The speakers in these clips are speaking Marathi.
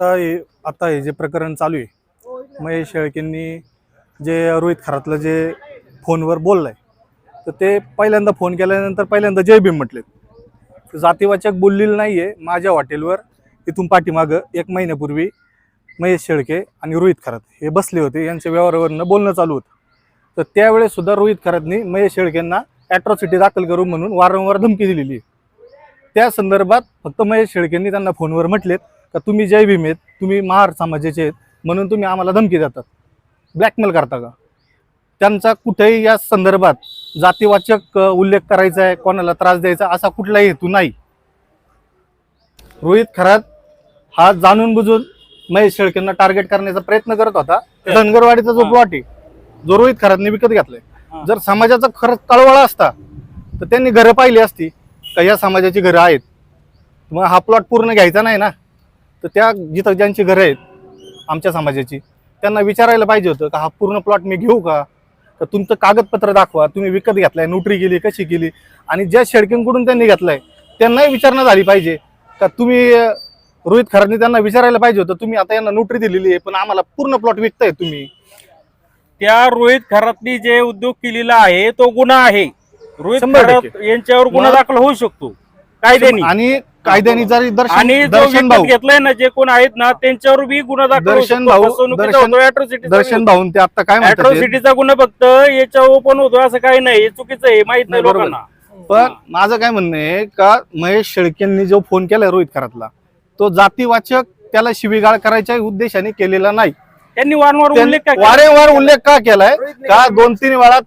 आता हे आता हे जे प्रकरण चालू आहे महेश शेळकेंनी जे रोहित खरातलं जे फोनवर बोललंय तर ते पहिल्यांदा फोन केल्यानंतर पहिल्यांदा जय भीम म्हटले जातीवाचक बोललेलं नाही आहे माझ्या हॉटेलवर इथून पाठीमागं एक महिन्यापूर्वी महेश शेळके आणि रोहित खरात हे बसले होते यांच्या व्यवहारावरनं बोलणं चालू होतं. तर त्यावेळेस सुद्धा रोहित खरातनी महेश शेळकेंना ॲट्रॉसिटी दाखल करू म्हणून वारंवार धमकी दिलेली त्या संदर्भात फक्त महेश शेळकेंनी त्यांना फोनवर म्हटलेत का तुम्ही जय भीम आहेत तुम्ही महार समाजाचे आहेत म्हणून तुम्ही आम्हाला धमकी देतात. ब्लॅकमेल करता का? त्यांचा कुठेही या संदर्भात जातीवाचक उल्लेख करायचा आहे कोणाला त्रास द्यायचा असा कुठलाही हेतू नाही. रोहित खरात हा जाणून बुजून महेश शेळकेंना टार्गेट करण्याचा प्रयत्न करत होता. धनगरवाडीचा जो प्लॉट आहे जो रोहित खरातने विकत घेतलाय. जर समाजाचा खरंच कळवळा असता तर त्यांनी घरं पाहिली असती का या समाजाची घरं आहेत? मग हा प्लॉट पूर्ण घ्यायचा नाही ना? तर त्या जिथं ज्यांची घरं आहेत आमच्या समाजाची त्यांना विचारायला पाहिजे होतं का हा पूर्ण प्लॉट मी घेऊ का? तर तुमचं कागदपत्र दाखवा तुम्ही विकत घेतलाय नोटरी गेली कशी केली आणि ज्या शेडकिंकडून त्यांनी घेतलाय त्यांनाही विचारणा झाली पाहिजे. का तुम्ही रोहित खरांनी त्यांना विचारायला पाहिजे होतं तुम्ही आता यांना नोटरी दिलेली आहे पण आम्हाला पूर्ण प्लॉट विकताय तुम्ही. त्या रोहित खरातनी जे उद्योग केलेला आहे तो गुन्हा आहे. रोहित खरात. यांच्यावर गुन्हा दाखल होऊ शकतो. कायद्याने. आणि कायद्याने जरी आणि दर्शन जो दर्शन विकत भाऊ. घेतलाय ना जे कोण आहेत ना त्यांच्यावर बी गुन्हा दाखल होऊ दर्शन शकतो. भाऊ- फसवणुकीचा दर्शन- होतो, atrocity चा दर्शन भाऊन ते आता काय म्हणतात ते? अॅट्रॉसिटीचा गुन्हा फक्त याच्यावर पण होतो असं काही नाही. हे चुकीचं आहे माहीत नाही नाही, बरोबर. लोकांना. पण माझं काय म्हणणं आहे का महेश शेळकेंनी जो फोन केलाय रोहित खरातला तो जातीवाचक त्याला शिवीगाळ करायच्या उद्देशाने केलेला नाही. त्यांनी वारंवार उल्लेख का केला? वारंवार उल्लेख का केलाय? का दोन तीन वेळा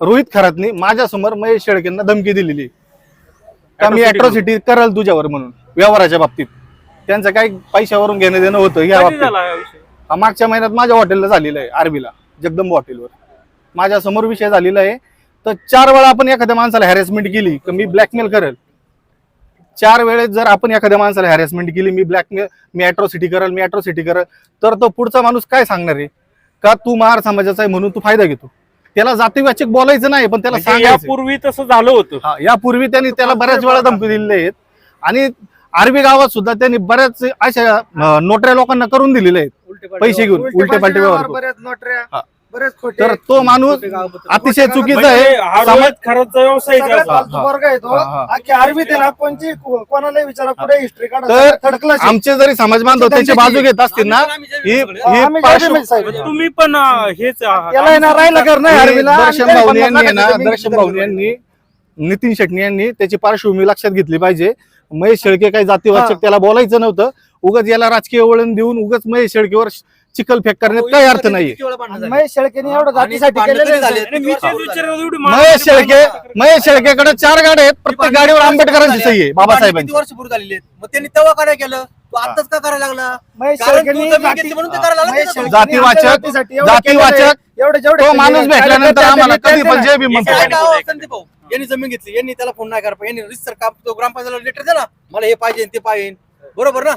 रोहित खरातनी माझ्यासमोर महेश शेळकेंना धमकी दिलेली का मी अॅट्रॉसिटी कराल तुझ्यावर म्हणून व्यवहाराच्या बाबतीत. त्यांचं काही पैशावरून घेणं देणं होतं या कधी बाबतीत. झाला हा विषय? हा मागच्या महिन्यात माझ्या हॉटेलला झालेलं आहे आरबीला जगदंब हॉटेलवर माझ्यासमोर विषय झालेला आहे. तर चार वेळा आपण एखाद्या माणसाला हॅरेसमेंट केली तर मी ब्लॅकमेल करेल. चार वेळेस जर आपण एखाद्या माणसाला हॅरेसमेंट केली मी ब्लॅकमेल मी अॅट्रॉसिटी करेल मी अॅट्रॉसिटी करेल तर तो पुढचा माणूस काय सांगणार आहे? का तू महार समाजाचा आहे म्हणून तू फायदा घेतो? त्याला जातीवाचक बोलायचं नाही पण त्याला म्हणजे सांगायचं. यापूर्वी तसं झालं होतं. हा, यापूर्वी त्यांनी त्याला बऱ्याच वेळा धमकी दिलेले आहेत. आणि आरबी गावात सुद्धा त्यांनी बऱ्याच अशा अं, नोटऱ्या लोकांना करून दिलेले आहेत. पैसे घेऊन उलटे पालटे व्यवहार. बऱ्याच नोटऱ्या. हा. तर तो माणूस अतिशय चुकीचा म्हणजे आहे. हा समाज- खराचा व्यवसाय आहे सगळ्यात त्याचा. फालतू वर्ग आहे तो. अख्खी आरबी ते ना कोणची कोणालाही विचारा कुठे हिस्ट्री तर आमचे जरी समाज बांधव त्याची बाजू घेत असतील ना ही ही पार्श्व-. म्हणजे तुम्ही पण अं, हेच आहात. त्याला ना राहिला कर नाही ही आरबीला दर्शन भाऊनी यांनी ना दर्शन भाऊनी यांनी नितीन शेट्टी यांनी त्याची पार्श्वभूमी लक्षात घेतली पाहिजे. महेश शेळके काही हा. जातीवाचक त्याला बोलायचं नव्हतं. उगाच याला राजकीय वळण देऊन उगाच महेश शेळकेवर चिखल फेक करण्यात काही अर्थ नाहीये. महेश शेळकेने एवढं जातीसाठी केलेलं महेश शेळके महेश शेळकेकडे चार गाड्या आहेत. प्रत्येक गाडीवर आंबेडकरांची सही आहे. किती बाबासाहेबांची. वर्ष पूर्ण झालेली आहेत? मग त्यांनी तेव्हा काय केलं? तू आताच का करायला लागला? जातीवाचक- जातीवाचक. एवढे जेवढे तो माणूस भेटल्यानंतर आम्हाला कधी पण जे बी म्हणतो. यांनी जमीन घेतली. यांनी त्याला फोन नाही करा यांनी रिसर काम तो ग्रामपंचायतला लेटर ना. मला हे पाहिजे ते पाहिजे. बरोबर ना?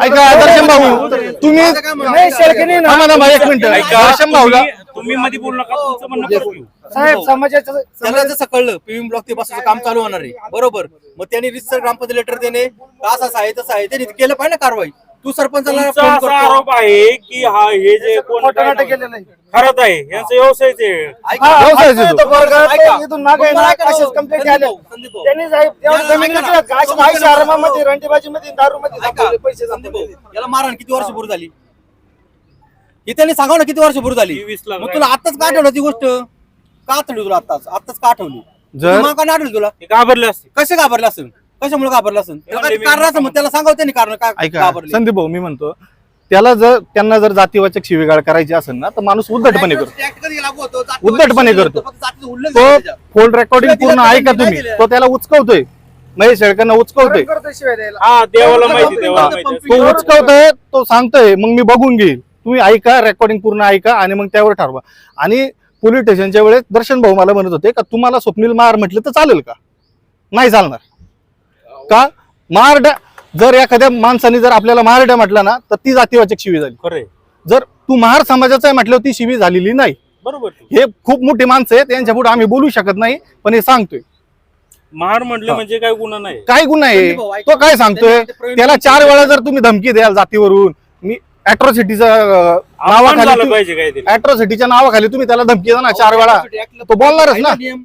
ऐका दर्शन भाऊ तुम्ही माझं काय म्हणणं महेश शेळकेने ना- थांबा थांबा एक मिनिट. ऐका, दर्शन भाऊला तुम्ही- तुम्ही मध्ये बोलू नका तुमचं म्हणणं परत घेऊ. साहेब समाजाचं जसं कळलं पीएम ब्लॉक ते बसायचं काम चालू होणार आहे. बरोबर. मग त्यांनी रिसर ग्रामपंचायत लेटर देणे. का असं आहे तसं आहे. त्यांनी केलं पाहिजे ना कारवाई. तू सरपंचाला तुमचा फोन असा करतो आरोप आहे की हा हे जे कोण. खरंच आहे यांचं व्यवसायच आहे ऐका. तो. तो वर्गात ऐका. इथून मागे complaint संदीप आल्या. भाऊ, संदीप भाऊ. त्यांनी साहेब जमीन ऐका अशी रंटीबाजीमध्ये दारूमध्ये ऐका. पैसे संदीप दाखवले. भाऊ, याला मारण किती वर्ष पूर्व झाली ही त्यांनी सांगाव ना किती वर्ष पूर्व झाली वीस लाख मग तुला आताच का आठवलं ती गोष्ट का आठवली तुला आताच आताच का आठवली जर मग का नाही आठवली तुला हे घाबरले असते कसे घाबरला असेल कशामुळे घाबरला असेल? कारण असं मग त्याला सांगाव त्यांनी कारण काय ऐका घाबरले. संदीप भाऊ मी म्हणतो त्याला जर त्यांना जर जातीवाचक शिवीगाळ करायची असेल ना तर माणूस उद्धटपणे करतो. उद्धटपणे करतो. तो. फोन रेकॉर्डिंग पूर्ण ऐका तुम्ही. तो त्याला उचकवतोय. महेश शेळकांना उचकवतोय. हा देवाला माहिती. देवाला माहिती. तो उचकवतोय तो सांगतोय मग मी बघून घेईल. तुम्ही ऐका रेकॉर्डिंग पूर्ण ऐका आणि मग त्यावर ठरवा. आणि पोलीस स्टेशनच्या वेळेस दर्शन भाऊ मला म्हणत होते का तुम्हाला स्वप्नील महार म्हटलं तर चालेल का? नाही चालणार. का? महारड्या जर एखाद्या माणसाने जर आपल्याला महारड्या म्हटलं ना तर ती जातीवाचक शिवी झाली. जर तू महार समाजाचा आहे म्हटल्यावर ती शिवी झालेली नाही. बरोबर. हे खूप मोठी माणसं आहेत यांच्या पुढे आम्ही बोलू शकत नाही पण हे सांगतोय. महार म्हटलं म्हणजे काय गुन्हा नाही. काय गुन्हा आहे. तो काय सांगतोय? त्याला चार वेळा जर तुम्ही धमकी द्याल जातीवरून मी अॅट्रॉसिटीचा अपमान झालं नावाखाली अॅट्रॉसिटीच्या नावाखाली तुम्ही त्याला धमकी द्या ना चार वेळा. तो बोलणारच ना.